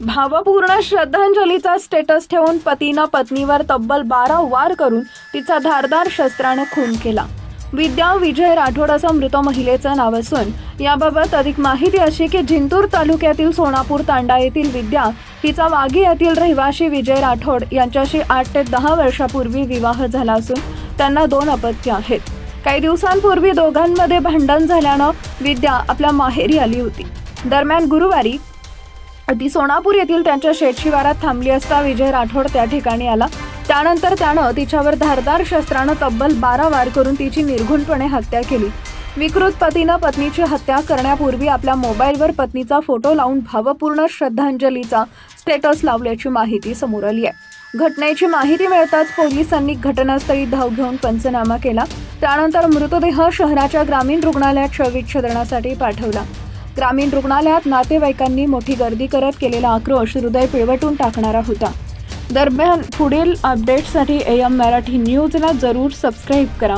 भावपूर्ण श्रद्धांजलीचा स्टेटस ठेवून पतीनं पत्नीवर तब्बल बारा वार करून तिचा धारदार शस्त्रानं खून केला. विद्या विजय राठोड असं मृत महिलेचं नाव असून याबाबत अधिक माहिती अशी की जिंतूर तालुक्यातील सोनापूर तांडा येथील विद्या हिचा वाघी येथील रहिवाशी विजय राठोड यांच्याशी आठ ते दहा वर्षापूर्वी विवाह झाला असून त्यांना दोन अपत्य आहेत. काही दिवसांपूर्वी दोघांमध्ये भांडण झाल्यानं विद्या आपल्या माहेरी आली होती. दरम्यान गुरुवारी ती सोनापूर येथील त्यांच्या शेतशिवारात थांबली असता विजय राठोड त्या ठिकाणी आला. त्यानंतर त्यानं तिच्यावर धारदार शस्त्रानं तब्बल बारा वार करून तिची निर्घुणपणे हत्या केली. विकृत पतीनं पत्नीची हत्या करण्यापूर्वी आपल्या मोबाईलवर पत्नीचा फोटो लावून भावपूर्ण श्रद्धांजलीचा स्टेटस लावल्याची माहिती समोर आली आहे. घटनेची माहिती मिळताच पोलिसांनी घटनास्थळी धाव घेऊन पंचनामा केला. त्यानंतर मृतदेह शहराच्या ग्रामीण रुग्णालयात शवविच्छेदनासाठी पाठवला. ग्रामीण रुग्णालयात नातेवाईकांनी मोठी गर्दी करत केलेला आक्रोश हृदय पिळवटून टाकणारा होता. दरम्यान पुढील अपडेट्ससाठी ए एम मराठी न्यूजला जरूर सबस्क्राईब करा.